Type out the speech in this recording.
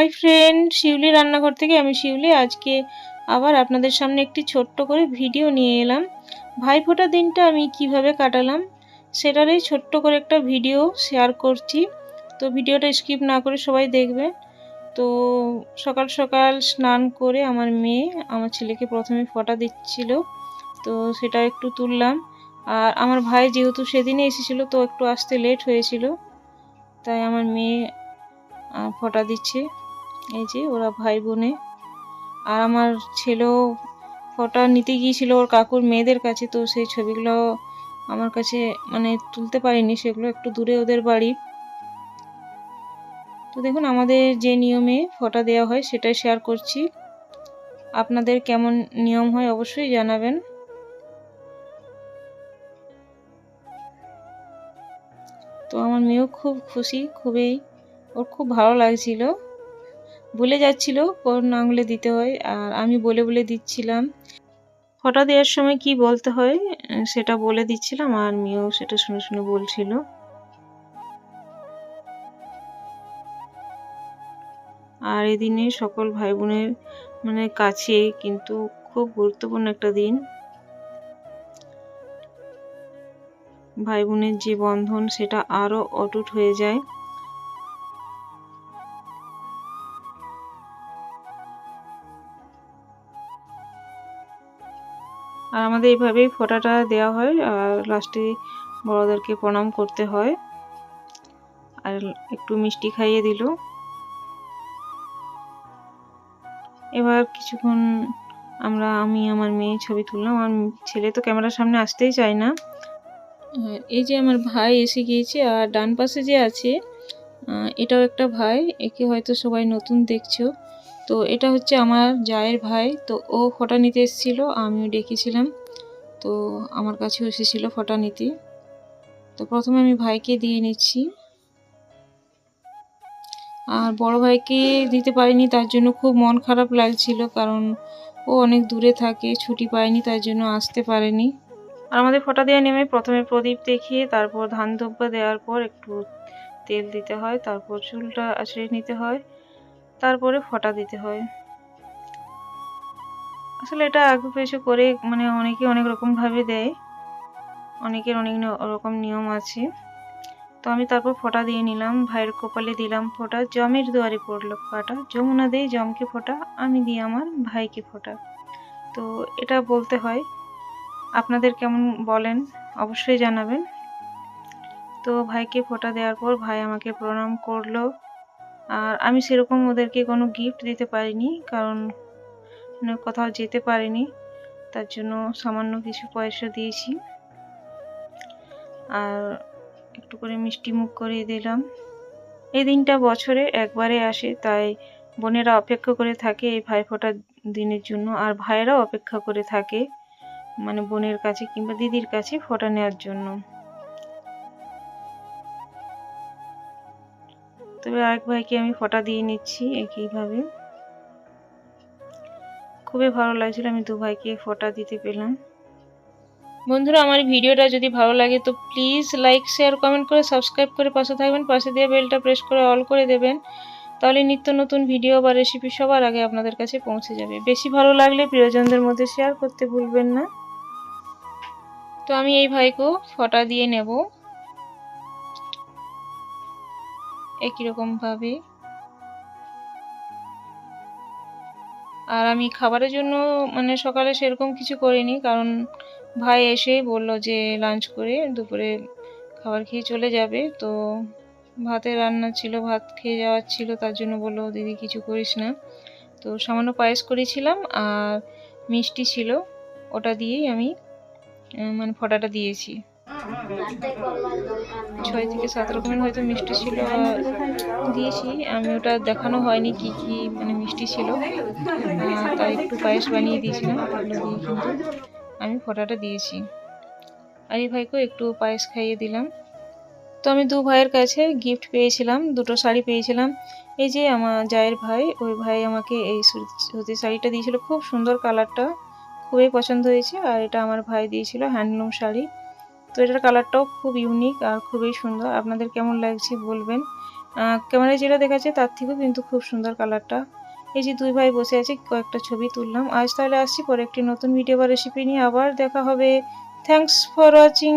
Hi friend, শিউলি রান্নাঘর থেকে আমি শিউলি। আজকে আবার আপনাদের সামনে একটি ছোট্ট করে ভিডিও নিয়ে এলাম। ভাইফোঁটা দিনটা আমি কীভাবে কাটালাম সেটারই ছোট্ট করে একটা ভিডিও শেয়ার করছি। তো ভিডিওটা স্কিপ না করে সবাই দেখবে তো সকাল সকাল স্নান করে আমার মেয়ে আমার ছেলেকে প্রথমে ফোঁটা দিচ্ছিল। তো সেটা একটু তুললাম। আর আমার ভাই যেহেতু সেদিনে এসেছিল, তো একটু আসতে লেট হয়েছিল। তাই আমার মেয়ে ফোঁটা দিচ্ছে। এই যে ওরা ভাই বোনে আর আমার ছেলেও ফোঁটা নিতে গিয়েছিল ওর কাকুর মেয়েদের কাছে, তো সেই ছবিগুলো আমার কাছে মানে তুলতে পারিনি, সেগুলো একটু দূরে ওদের বাড়ি। তো দেখুন, আমাদের যে নিয়মে ফোঁটা দেওয়া হয় সেটাই শেয়ার করছি। আপনাদের কেমন নিয়ম হয় অবশ্যই জানাবেন। তো আমার মেয়েও খুব খুশি, খুবই, ওর খুব ভালো লাগছিল। ভুলে যাচ্ছিল, কোন আঙুলে দিতে হয়? আর আমি বলে বলে দিচ্ছিলাম ফটো দেওয়ার সময় কি বলতে হয়? সেটা বলে দিচ্ছিলাম, আর মেয়েও সেটা শুনে শুনে বলছিল, আর এই দিনে সকল ভাই বোনের মানে কাছে কিন্তু খুব গুরুত্বপূর্ণ একটা দিন। ভাই বোনের যে বন্ধন সেটা আরও অটুট হয়ে যায়। আর আমাদের এইভাবেই ফোটাটা দেওয়া হয় আর লাস্টে বড়োদেরকে প্রণাম করতে হয়। আর একটু মিষ্টি খাইয়ে দিল। এবার কিছুক্ষণ আমরা, আমি, আমার মেয়ে ছবি তুললাম। আমার ছেলে তো ক্যামেরার সামনে আসতেই চায় না। এই যে আমার ভাই এসে গিয়েছে আর ডান পাশে যে আছে এটাও একটা ভাই। একে হয়তো সবাই নতুন দেখছ। তো এটা হচ্ছে আমার জায়ের ভাই। তো ও ফোঁটা নিতে এসেছিল, আমিও ডেকেছিলাম। তো আমার কাছেও এসেছিল ফোঁটা নিতে। তো প্রথমে আমি ভাইকে দিয়ে নিচ্ছি আর বড় ভাইকে দিতে পারিনি, তার জন্য খুব মন খারাপ লাগছিল, কারণ ও অনেক দূরে থাকে, ছুটি পায়নি, তার জন্য আসতে পারেনি। আর আমাদের ফোঁটা দেওয়া নেমে প্রথমে প্রদীপ দেখিয়ে, তারপর ধান ধব্বা দেওয়ার পর একটু তেল দিতে হয়, তারপর চুলটা আছড়ে নিতে হয়। তারপরে ফোঁটা দিতে হয়। আসলে এটা আগে পিছু করে মানে অনেকে অনেক রকম ভাবে দেয়। অনেকের অনেক রকম নিয়ম আছে। তো আমি তারপর ফোঁটা দিয়ে নিলাম, ভাইয়ের কপালে দিলাম ফোঁটা, জমের দুয়ারে পড়ল কাটা যমুনা দেই জমকে ফোঁটা, আমি দিই আমার ভাইকে ফোঁটা। তো এটা বলতে হয়। আপনাদের কেমন বলেন, অবশ্যই জানাবেন। তো ভাইকে ফোঁটা দেওয়ার পর ভাই আমাকে প্রণাম করল। আর আমি সেরকম ওদেরকে কোনো গিফট দিতে পারিনি, কারণ মানে কোথাও যেতে পারিনি, তার জন্য সামান্য কিছু পয়সা দিয়েছি। আর একটু করে মিষ্টি মুখ করিয়ে দিলাম। এই দিনটা বছরে একবারে আসে, তাই বোনেরা অপেক্ষা করে থাকে এই ভাইফোঁটার দিনের জন্য, আর ভাইয়েরাও অপেক্ষা করে থাকে মানে বোনের কাছে কিংবা দিদির কাছে ফোঁটা নেওয়ার জন্য। তবে আরেক ভাইকে আমি ফটা দিয়ে নিচ্ছি একইভাবে। খুবই ভালো লাগছিল, আমি দু ভাইকে ফোঁটা দিতে পেলাম। বন্ধুরা, আমার ভিডিওটা যদি ভালো লাগে তো প্লিজ লাইক শেয়ার কমেন্ট করে সাবস্ক্রাইব করে পাশে থাকবেন, পাশে দিয়ে বেলটা প্রেস করে অল করে দেবেন। তাহলে নিত্য নতুন ভিডিও বা রেসিপি সবার আগে আপনাদের কাছে পৌঁছে যাবে। বেশি ভালো লাগলে প্রিয়জনদের মধ্যে শেয়ার করতে ভুলবেন না। তো আমি এই ভাইকেও ফটা দিয়ে নেব। একই রকম ভাবে। আর আমি খাবারের জন্য মানে সকালে সেরকম কিছু করিনি, কারণ ভাই এসেই বলল যে লাঞ্চ করে দুপুরে খাবার খেয়ে চলে যাবে। তো ভাতে রান্না ছিল, ভাত খেয়ে যাওয়ার ছিল, তার জন্য বলল, দিদি, কিছু করিস না। তো সামান্য পায়েস করেছিলাম আর মিষ্টি ছিল, ওটা দিয়েই আমি মানে ফটাটা দিয়েছি। ছয় থেকে সাত রকমের হয়তো মিষ্টি ছিল দিয়েছি। আমি ওটা দেখানো হয়নি কি কি মানে মিষ্টি ছিল। তাই একটু পায়েস বানিয়ে দিয়েছিলাম দিয়ে কিন্তু আমি ফোঁটাটা দিয়েছি। আর এই ভাইকেও একটু পায়েস খাইয়ে দিলাম। তো আমি দু ভাইয়ের কাছে গিফট পেয়েছিলাম, দুটো শাড়ি পেয়েছিলাম। এই যে আমার জায়ের ভাই, ওই ভাই আমাকে এই সুতি- সুতির শাড়িটা দিয়েছিল। খুব সুন্দর কালারটা খুবই পছন্দ হয়েছে। আর এটা আমার ভাই দিয়েছিল হ্যান্ডলুম শাড়ি। তো এটার কালারটাও খুব ইউনিক আর খুবই সুন্দর। আপনাদের কেমন লাগছে বলবেন। ক্যামেরায় যেটা দেখাচ্ছে তার থেকেও কিন্তু খুব সুন্দর কালারটা। এই যে দুই ভাই বসে আছে, কয়েকটা ছবি তুললাম। আজ তাহলে আসছি পরে একটি নতুন ভিডিও বা রেসিপি নিয়ে। আবার দেখা হবে। Thanks for watching